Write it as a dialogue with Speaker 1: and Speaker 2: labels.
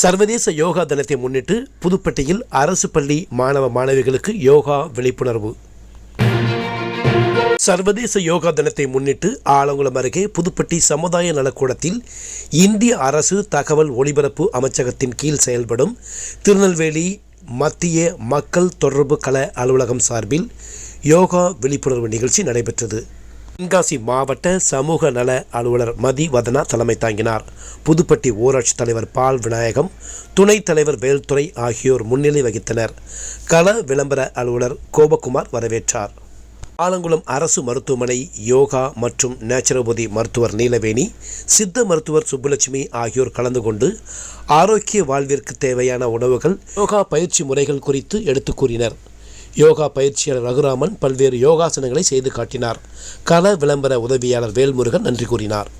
Speaker 1: சர்வதேச யோகா தினத்தை முன்னிட்டு புதுப்பட்டியில் அரசு பள்ளி மாணவ மாணவிகளுக்கு யோகா விழிப்புணர்வு. சர்வதேச யோகா தினத்தை முன்னிட்டு ஆலங்குளம் அருகே புதுப்பட்டி சமுதாய நலக்கூடத்தில் இந்திய அரசு தகவல் ஒலிபரப்பு அமைச்சகத்தின் கீழ் செயல்படும் திருநெல்வேலி மத்திய மக்கள் தொடர்பு கல அலுவலகம் சார்பில் யோகா விழிப்புணர்வு நிகழ்ச்சி நடைபெற்றது. தென்காசி மாவட்ட சமூக நல அலுவலர் மதி வதனா தலைமை தாங்கினார். புதுப்பட்டி ஊராட்சி தலைவர் பால் விநாயகம் துணைத் தலைவர் வேல்துறை ஆகியோர் முன்னிலை வகித்தனர். கள விளம்பர அலுவலர் கோபகுமார் வரவேற்றார். ஆலங்குளம் அரசு மருத்துவமனை யோகா மற்றும் நேச்சுரோபதி மருத்துவர் நீலவேணி சித்த மருத்துவர் சுப்புலட்சுமி ஆகியோர் கலந்து கொண்டு ஆரோக்கிய வாழ்விற்கு தேவையான உணவுகள் யோகா பயிற்சி முறைகள் குறித்து எடுத்துக் கூறினர். யோகா பயிற்சியாளர் ரகுராமன் பல்வேறு யோகாசனங்களை செய்து காட்டினார். கள விளம்பர உதவியாளர் வேல்முருகன் நன்றி கூறினார்.